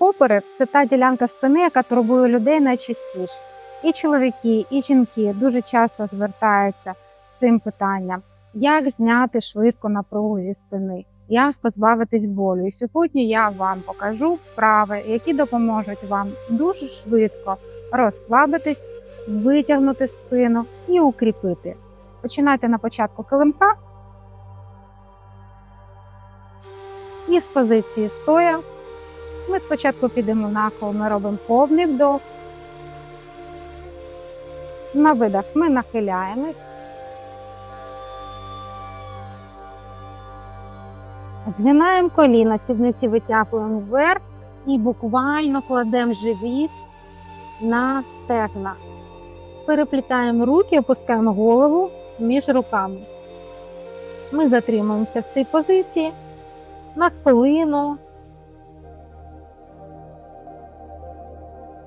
Поперек це та ділянка спини, яка турбує людей найчастіше. І чоловіки, і жінки дуже часто звертаються з цим питанням, як зняти швидко напругу зі спини, як позбавитись болю. І сьогодні я вам покажу вправи, які допоможуть вам дуже швидко розслабитись, витягнути спину і укріпити. Починайте на початку килимка і з позиції стоя. Ми спочатку підемо нахил, ми робимо повний вдох. На видах ми нахиляємось. Згинаємо коліна, сідниці витягуємо вверх і буквально кладемо живіт на стегна. Переплітаємо руки, опускаємо голову між руками. Ми затримуємося в цій позиції на хвилину.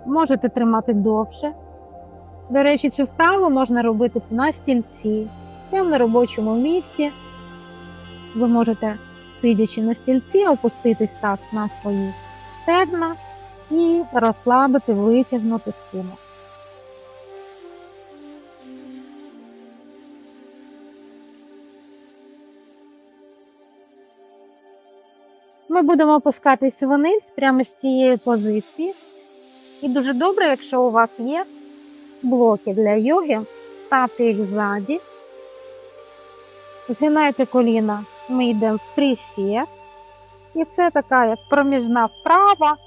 Можете тримати довше. До речі, цю вправу можна робити на стільці, прямо на робочому місці. Ви можете, сидячи на стільці, опуститись так на свої стегна і розслабити, витягнути спину. Ми будемо опускатись вниз прямо з цієї позиції. І дуже добре, якщо у вас є блоки для йоги, ставте їх ззаді, згинайте коліна, ми йдемо в присід. І це така як проміжна вправа,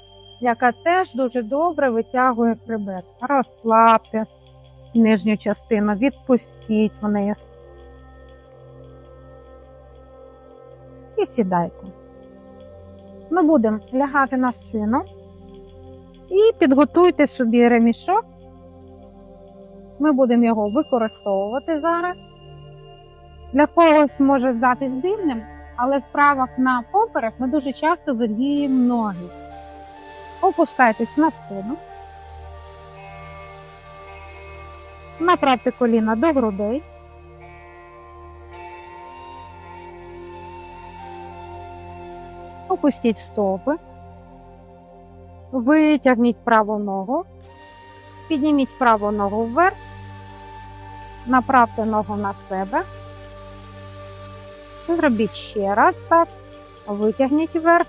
яка теж дуже добре витягує хребет. Розслабте нижню частину, відпустіть вниз. І сідайте. Ми будемо лягати на спину. І підготуйте собі ремішок. Ми будемо його використовувати зараз. Для когось може здатись дивним, але в вправах на поперек ми дуже часто задіємо ноги. Опускайтесь на спину. Направте коліна до грудей. Опустіть стопи. Витягніть праву ногу, підніміть праву ногу вверх, направте ногу на себе. Зробіть ще раз так, витягніть вверх,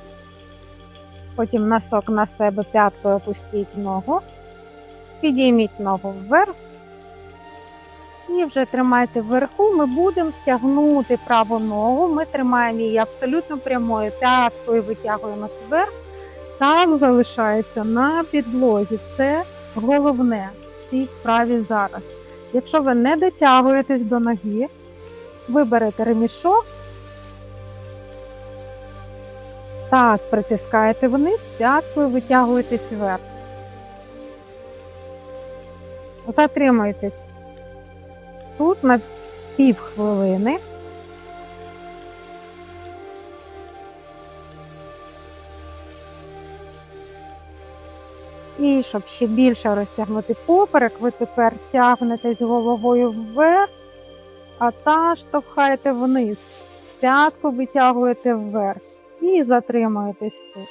потім носок на себе, п'яткою опустіть ногу, підійміть ногу вверх. І вже тримайте вверху, ми будемо тягнути праву ногу, ми тримаємо її абсолютно прямою, п'яткою. Витягуємося вверх. Так залишається на підлозі. Це головне в цій вправі зараз. Якщо ви не дотягуєтесь до ноги, ви берете ремішок, таз притискаєте вниз, п'яткою витягуєтесь вверх. Затримуйтесь тут на пів хвилини. І щоб ще більше розтягнути поперек, ви тепер тягнетесь головою вверх, а та штовхаєте вниз. П'ятку витягуєте вверх і затримуєтесь тут.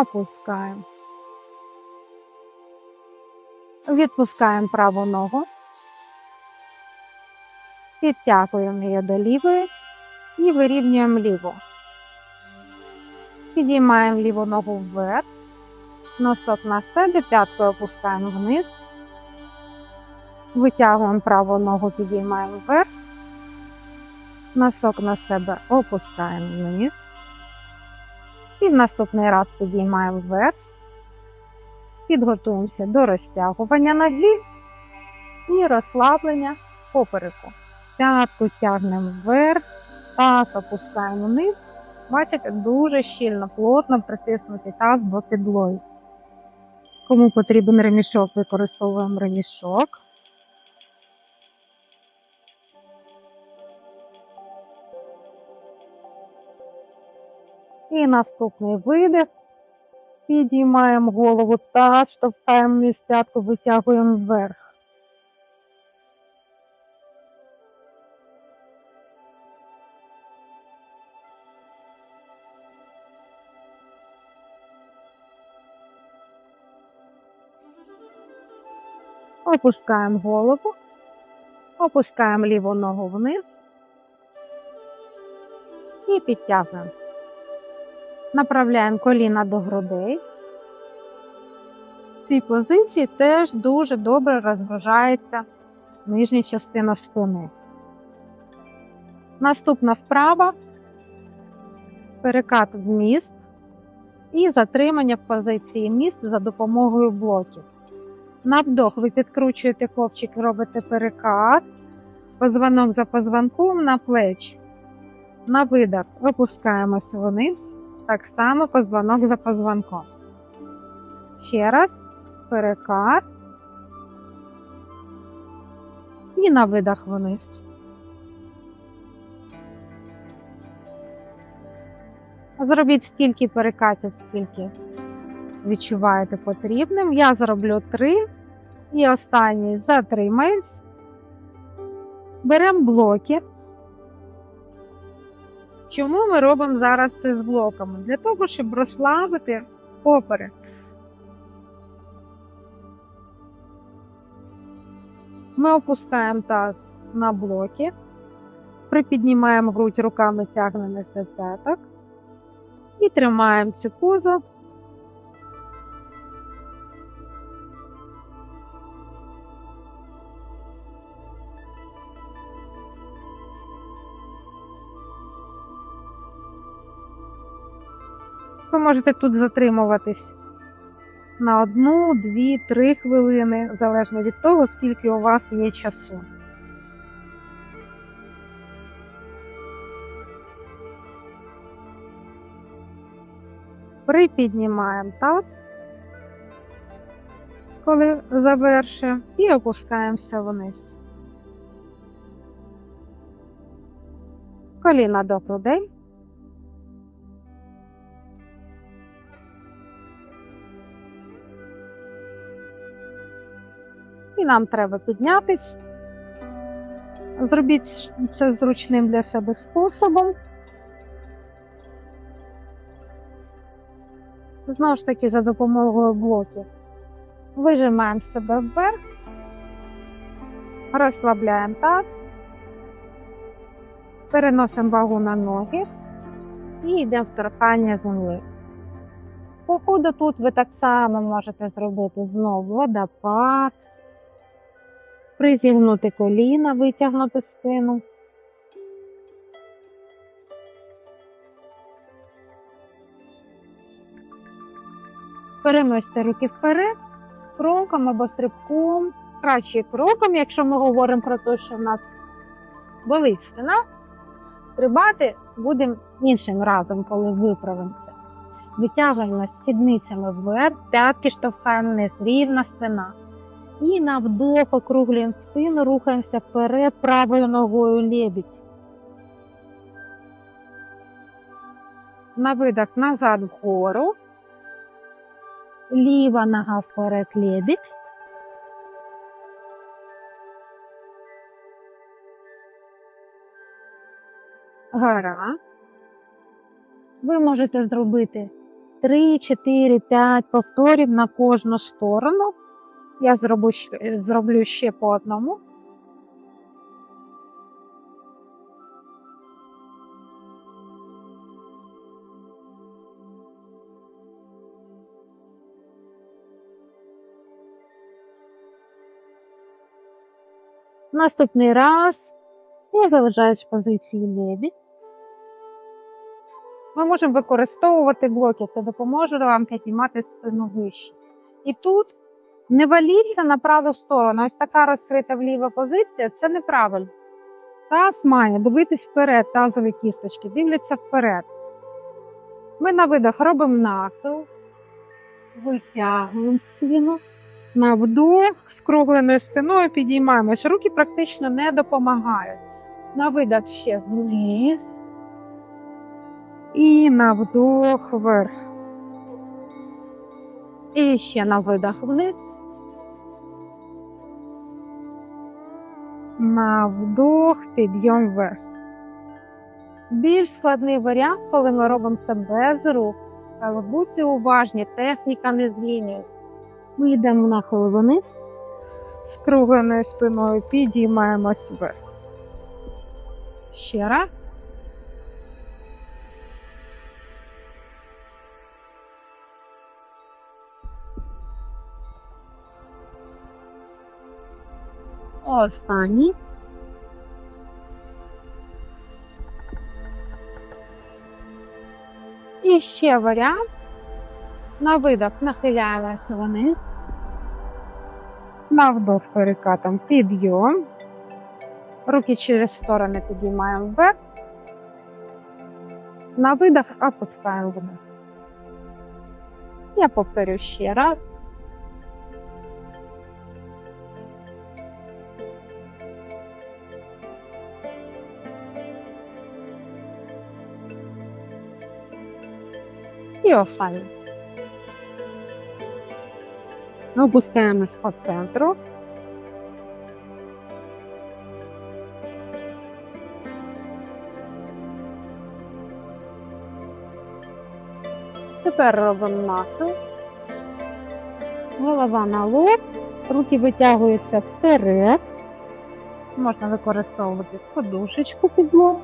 Опускаємо. Відпускаємо праву ногу. Підтягуємо її до лівої і вирівнюємо ліву. Підіймаємо ліву ногу вверх, носок на себе, п'яткою опускаємо вниз. Витягуємо праву ногу, підіймаємо вверх. Носок на себе опускаємо вниз. І в наступний раз підіймаємо вверх. Підготуємося до розтягування ноги і розслаблення попереку. П'ятку тягнемо вверх, таз опускаємо вниз. Бачите, дуже щільно, плотно притиснутий таз до підлоги. Кому потрібен ремішок, використовуємо ремішок. І наступний видих. Підіймаємо голову, таз, штовхаємо із п'ятку, витягуємо вверх. Опускаємо голову, опускаємо ліву ногу вниз і підтягуємо. Направляємо коліна до грудей. В цій позиції теж дуже добре розгружається нижня частина спини. Наступна вправа, перекат в міст і затримання в позиції міст за допомогою блоків. На вдох ви підкручуєте копчик, робите перекат, позвонок за позвонком на плечі. На видах опускаємося вниз, так само позвонок за позвонком. Ще раз, перекат. І на видах вниз. Зробіть стільки перекатів, скільки відчуваєте потрібним. Я зроблю три. І останній затримаюсь. Беремо блоки. Чому ми робимо зараз це з блоками? Для того, щоб розслабити опори. Ми опускаємо таз на блоки, припіднімаємо грудь руками, тягнемось до п'яток і тримаємо цю позу. Можете тут затримуватись на одну, дві, три хвилини, залежно від того, скільки у вас є часу. Припіднімаємо таз, коли завершуємо, і опускаємося вниз. Коліна до грудей. Нам треба піднятись. Зробіть це зручним для себе способом. Знову ж таки, за допомогою блоків. Вижимаємо себе вверх, розслабляємо таз, переносимо вагу на ноги і йдемо в торкання землі. По ходу тут ви так само можете зробити знову водопад, призігнути коліна, витягнути спину. Переносьте руки вперед, кроком або стрибком. Краще кроком, якщо ми говоримо про те, що в нас болить спина, стрибати будемо іншим разом, коли виправимося. Витягуємо сідницями вверх, п'ятки штовхаємо вниз, рівна спина. І на вдох округлюємо спину, рухаємося вперед правою ногою лебідь. На видах назад вгору. Ліва нога вперед лебідь. Гара. Ви можете зробити 3, 4, 5 повторів на кожну сторону. Я зроблю, зроблю ще по одному. Наступний раз я залишаюсь в позиції лебідь. Ми можемо використовувати блоки, це допоможе вам піднімати спину вище. І тут не валіться на праву сторону. Ось така розкрита вліва позиція це неправильно. Таз має дивитись вперед, тазові кісточки, дивляться вперед. Ми на видах робимо нахил, витягуємо спину. На вдох з кругленою спиною підіймаємось. Руки практично не допомагають. На видах ще вниз. І на вдох вверх. І ще на видах вниз. На вдох, підйом вверх. Більш складний варіант, коли ми робимо це без рук. Але будьте уважні, техніка не змінюється. Ми йдемо нахил вниз, Скругленою спиною підіймаємось вверх. Ще раз. Останній. І ще варіант. На видох нахиляємося вниз. На вдох перекатом підйом. Руки через сторони підіймаємо вверх. На видох опускаємо вниз. Я повторю ще раз. І останнє. Опускаємось по центру. Тепер робимо нахил. Голова на лоб, руки витягуються вперед. Можна використовувати подушечку під лоб.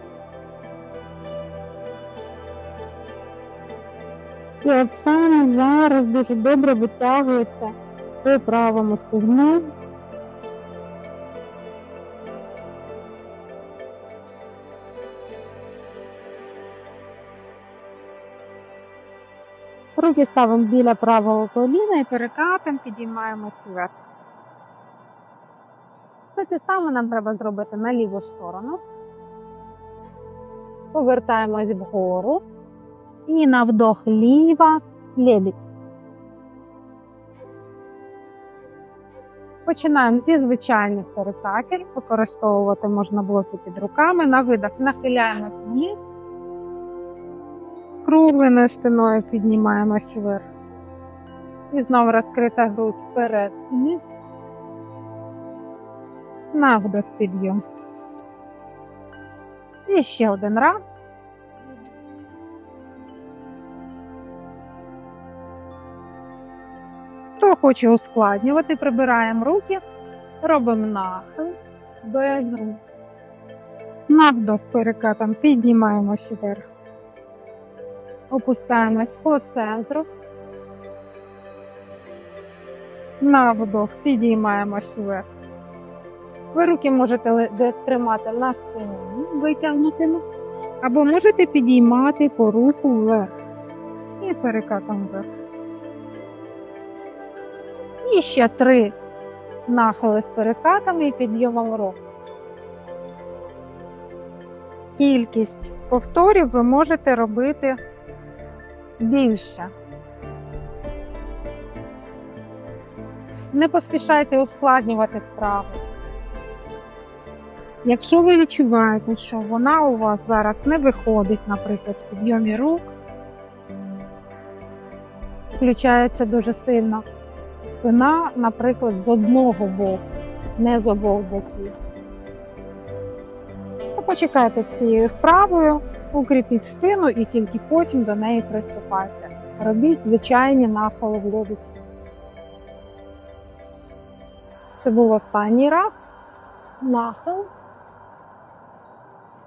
І от саме зараз дуже добре витягується по правому стегну. Руки ставимо біля правого коліна і перекатом підіймаємось вверх. Це те саме нам треба зробити на ліву сторону. Повертаємось вгору. І на вдох ліва лебідь. Починаємо зі звичайних перекатів. Використовувати можна блоки під руками. На видох нахиляємось вниз. Скругленою спиною піднімаємось вверх. І знову розкрита грудь вперед вниз. На вдох підйом. І ще один раз. Хоче ускладнювати, прибираємо руки, робимо нахил без рук. На вдох перекатом піднімаємося вверх. Опускаємось по центру. На вдох підіймаємось вверх. Ви руки можете тримати на спині, витягнутими, або можете підіймати по руку вверх і перекатом вверх. І ще три нахили з перекатами і підйомом рук. Кількість повторів ви можете робити більше. Не поспішайте ускладнювати вправу. Якщо ви відчуваєте, що вона у вас зараз не виходить, наприклад, в підйомі рук, включається дуже сильно спина, наприклад, з одного боку, не з обох боків. То почекайте цією вправою, укріпіть спину і тільки потім до неї приступайте. Робіть звичайні нахили в лобі. Це був останній раз. Нахил.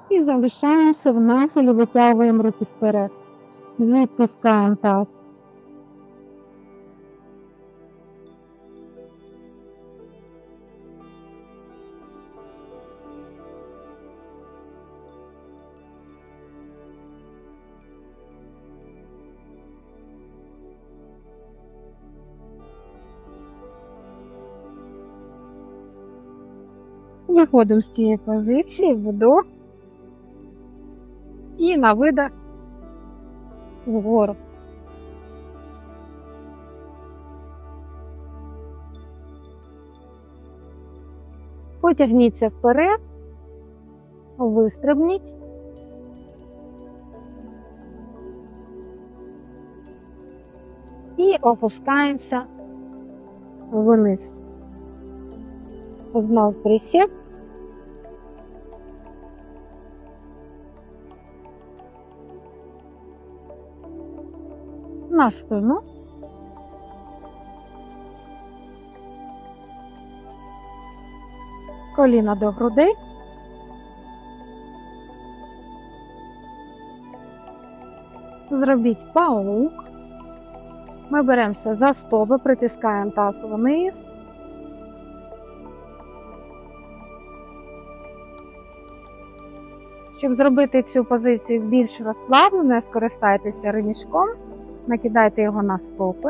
І залишаємося в нахилі, витягуємо руки вперед. Відпускаємо таз. Виходимо з цієї позиції, вдох. І на видох вгору. Потягніться вперед, вистрибніть. І опускаємося вниз. Знов присів. На спину. коліна до грудей. Зробіть паук. Ми беремося за стопи, притискаємо таз вниз. Щоб зробити цю позицію більш розслабленою, скористайтеся ремішком, накидайте його на стопи.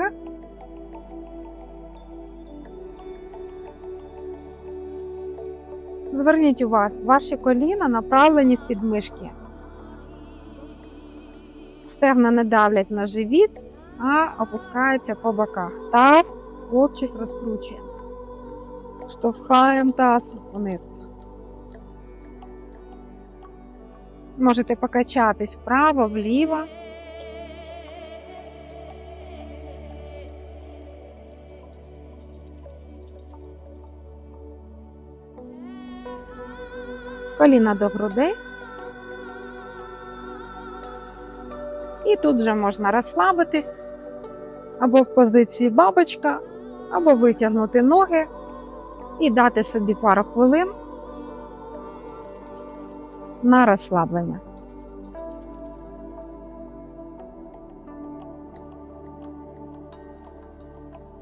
Зверніть увагу, ваші коліна направлені в підмишки. Стегна не давлять на живіт, а опускаються по боках. Таз, хлопчик розкручуємо. Штовхаємо таз вниз. Можете покачатись вправо, вліво. Коліна до грудей. І тут вже можна розслабитись або в позиції бабочка, або витягнути ноги і дати собі пару хвилин на розслаблення.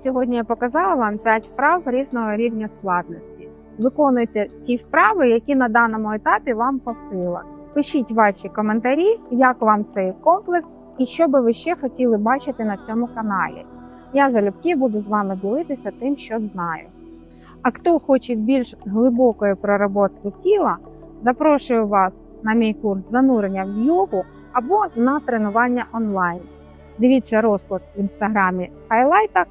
Сьогодні я показала вам 5 вправ різного рівня складності. Виконуйте ті вправи, які на даному етапі вам по силах. Пишіть ваші коментарі, як вам цей комплекс і що би ви ще хотіли бачити на цьому каналі. Я залюбки буду з вами ділитися тим, що знаю. А хто хоче більш глибокої проработки тіла, запрошую вас на мій курс занурення в йогу або на тренування онлайн. Дивіться розклад в інстаграмі в хайлайтах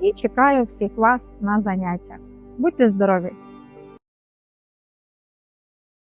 і чекаю всіх вас на заняття. Будьте здорові!